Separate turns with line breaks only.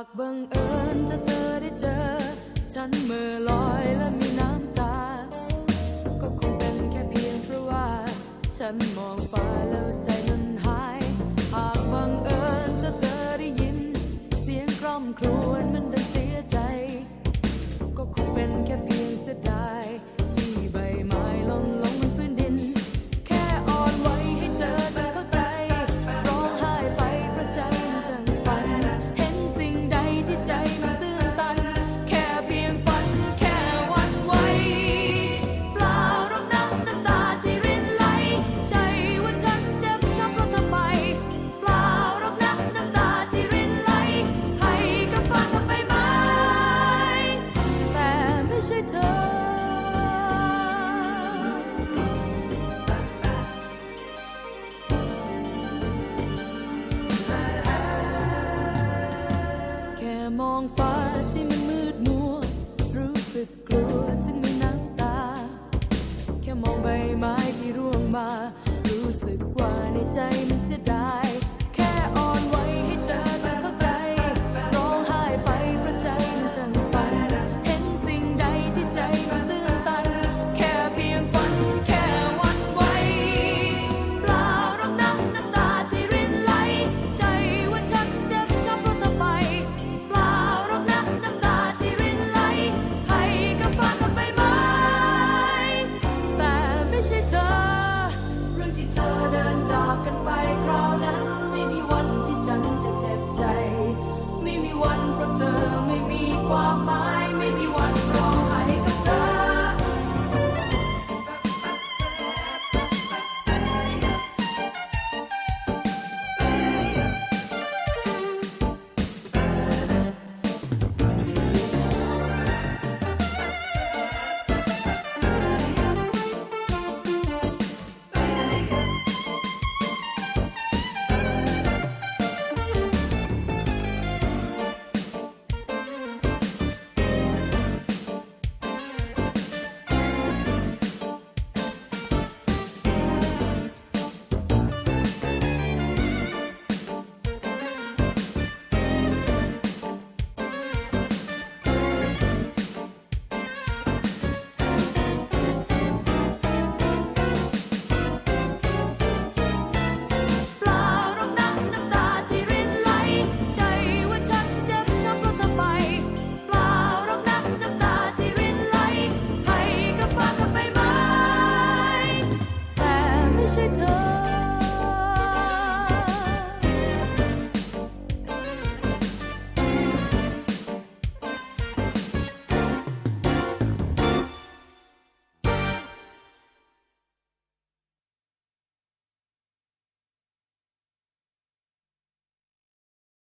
ากบังเอิญถ้าเธอได้เจอ ฉันเมื่อลอยและมีน้ำตา ก็คงเป็นแค่เพียงเพราะว่า ฉันมองฟ้าแล้วใจมันหายหากบังเอิญถ้าเธอได้ยิน เสียงกล่อมครวญมันดันเสียใจ ก็คงเป็นแค่เพียงเสียดาย องฟ้าที่มันมืดมัว รู้สึกกลัวจนมีน้ำตา แค่มองใบไม้ที่ร่วงมา รู้สึกว่า